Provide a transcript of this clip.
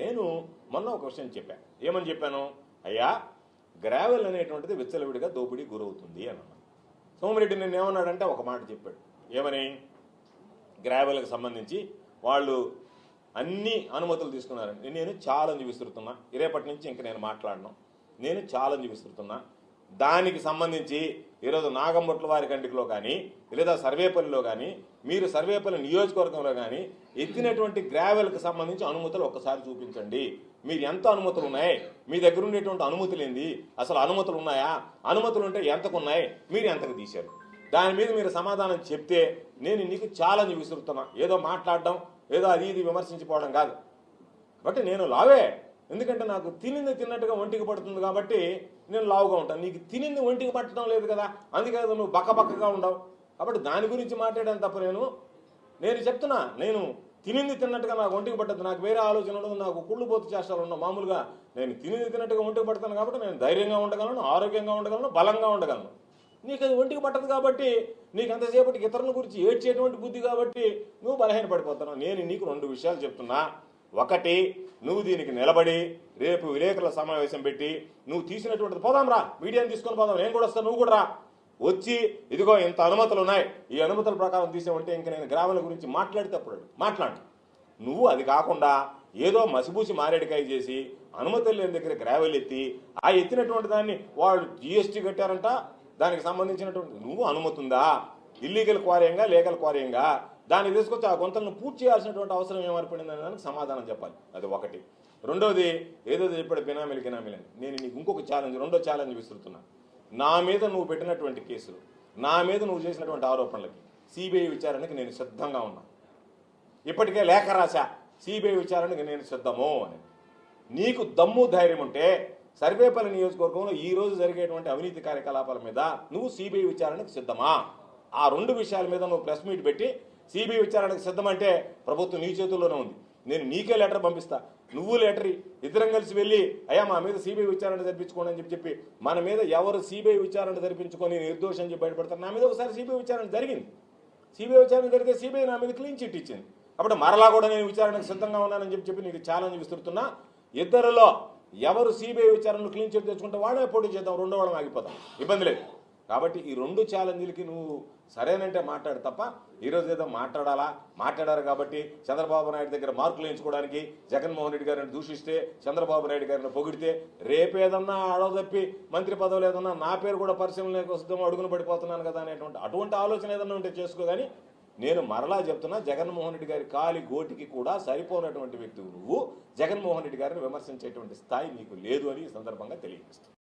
నేను మొన్న ఒక విషయం చెప్పాను ఏమని చెప్పాను? అయ్యా గ్రావెల్ అనేటువంటిది విచ్చలవిడిగా దోపిడీ గురవుతుంది అని అన్నాను. సోమిరెడ్డి నిన్న ఏమన్నాడంటే ఒక మాట చెప్పాడు. ఏమని? గ్రావెల్కి సంబంధించి వాళ్ళు అన్ని అనుమతులు తీసుకున్నారని నేను ఛాలెంజ్ విసురుతున్నా. రేపటి నుంచి ఇంక నేను మాట్లాడను. నేను ఛాలెంజ్ విసురుతున్నా. దానికి సంబంధించి ఈరోజు నాగంబొట్ల వారి కంటికిలో కానీ లేదా సర్వేపల్లిలో కానీ మీరు సర్వేపల్లి నియోజకవర్గంలో కానీ ఎత్తినటువంటి గ్రావెల్కి సంబంధించి అనుమతులు ఒక్కసారి చూపించండి. మీరు ఎంత అనుమతులు ఉన్నాయి? మీ దగ్గర ఉండేటువంటి అనుమతులు ఏంది? అసలు అనుమతులు ఉన్నాయా? అనుమతులు ఉంటే ఎంతకు ఉన్నాయి? మీరు ఎంతకు తీశారు? దాని మీద మీరు సమాధానం చెప్తే నేను నీకు ఛాలెంజ్ విసురుతున్నా. ఏదో మాట్లాడడం ఏదో అది ఇది విమర్శించిపోవడం కాదు. బట్ నేను లావే. ఎందుకంటే నాకు తినింది తిన్నట్టుగా ఒంటికి పడుతుంది కాబట్టి నేను లావుగా ఉంటాను నీకు తినింది ఒంటికి పట్టడం లేదు కదా అందుకే నువ్వు బక్కబక్కగా ఉండవు. కాబట్టి దాని గురించి మాట్లాడాను తప్ప నేను నేను చెప్తున్నా నేను తినింది తిన్నట్టుగా నాకు ఒంటికి పట్టదు నాకు వేరే ఆలోచన ఉండదు నాకు కుళ్ళు పోతు చేష్టాలు ఉండవు. మామూలుగా నేను తినింది తిన్నట్టుగా ఒంటికి పడతాను కాబట్టి నేను ధైర్యంగా ఉండగలను ఆరోగ్యంగా ఉండగలను బలంగా ఉండగలను. నీకు అది ఒంటికి పట్టదు కాబట్టి నీకు అంతసేపటికి ఇతరుల గురించి ఏడ్చేటువంటి బుద్ధి కాబట్టి నువ్వు బలహీన పడిపోతున్నావు నేను నీకు రెండు విషయాలు చెప్తున్నా. ఒకటి నువ్వు దీనికి నిలబడి రేపు విలేకరుల సమావేశం పెట్టి నువ్వు తీసినటువంటిది పోదాం రా. మీడియాని తీసుకొని పోదాం. నేను కూడా వస్తాను నువ్వు కూడా రా. వచ్చి ఇదిగో ఇంత అనుమతులు ఉన్నాయి. ఈ అనుమతుల ప్రకారం తీసామంటే ఇంక నేను గ్రామాల గురించి మాట్లాడితే అప్పుడు మాట్లాడు. నువ్వు అది కాకుండా ఏదో మసిబూసి మారేడికాయ చేసి అనుమతులు లేని దగ్గర గ్రావెల్ ఎత్తి ఆ ఎత్తినటువంటి దాన్ని వాళ్ళు జిఎస్టీ కట్టారంట. దానికి సంబంధించినటువంటి నువ్వు అనుమతుందా? ఇల్లీగల్ క్వారియంగా లీగల్ క్వారియంగా దాన్ని తీసుకొచ్చి ఆ గుంతలను పూర్తి చేయాల్సినటువంటి అవసరం ఏమర్పడింది అనే దానికి సమాధానం చెప్పాలి. అది ఒకటి. రెండోది ఏదో చెప్పాడు బినామీలు గినామీలు అని. నేను నీకు ఇంకొక ఛాలెంజ్ రెండో ఛాలెంజ్ విసురుతున్నా. నా మీద నువ్వు పెట్టినటువంటి కేసులు నా మీద నువ్వు చేసినటువంటి ఆరోపణలకి సిబిఐ విచారణకి నేను సిద్ధంగా ఉన్నా. ఇప్పటికే లేఖ రాశా సిబిఐ విచారణకి నేను సిద్ధము అని. నీకు దమ్ము ధైర్యం ఉంటే సర్వేపల్లి నియోజకవర్గంలో ఈ రోజు జరిగేటువంటి అవినీతి కార్యకలాపాల మీద నువ్వు సిబిఐ విచారణకు సిద్ధమా? ఆ రెండు విషయాల మీద నువ్వు ప్రెస్ మీట్ పెట్టి సిబిఐ విచారణకు సిద్ధమంటే ప్రభుత్వం నీ చేతుల్లోనే ఉంది. నేను నీకే లెటర్ పంపిస్తా. నువ్వు లెటర్ ఇద్దరం కలిసి వెళ్ళి అయ్యా మా మీద సిబిఐ విచారణ జరిపించుకోండి అని చెప్పి చెప్పి మన మీద ఎవరు సిబిఐ విచారణ జరిపించుకొని నిర్దోషం చెప్పి బయటపడతారు? నా మీద ఒకసారి సిబిఐ విచారణ జరిగింది. సిబిఐ విచారణ జరిగితే సిబిఐ నా మీద క్లీన్ చిట్ ఇచ్చింది. అప్పుడు మరలా కూడా నేను విచారణకు సిద్ధంగా ఉన్నానని చెప్పి చెప్పి నీకు ఛాలెంజ్ విస్తున్నా ఇద్దరిలో ఎవరు సిబిఐ విచారణలు క్లీన్ చిట్ తెచ్చుకుంటే వాడే పోటీ చేద్దాం. రెండో వాళ్ళం ఆగిపోతాం ఇబ్బంది లేదు. కాబట్టి ఈ రెండు ఛాలెంజ్లకి నువ్వు సరేనంటే మాట్లాడు తప్ప ఈరోజు ఏదో మాట్లాడాలా? మాట్లాడారు కాబట్టి చంద్రబాబు నాయుడు దగ్గర మార్కులు ఎంచుకోవడానికి జగన్మోహన్ రెడ్డి గారిని దూషిస్తే చంద్రబాబు నాయుడు గారిని పొగిడితే రేపేదన్నా అడవ మంత్రి పదవులు ఏదన్నా నా పేరు కూడా పరిశీలనకు వస్తుందో అడుగున పడిపోతున్నాను కదా అనేటువంటి అటువంటి ఆలోచన ఏదన్నా ఉంటే చేసుకో కానీ నేను మరలా చెప్తున్నా జగన్మోహన్ రెడ్డి గారి కాలి గోటికి కూడా సరిపోనటువంటి వ్యక్తి నువ్వు. జగన్మోహన్ రెడ్డి గారిని విమర్శించేటువంటి స్థాయి నీకు లేదు అని ఈ సందర్భంగా తెలియజేస్తుంది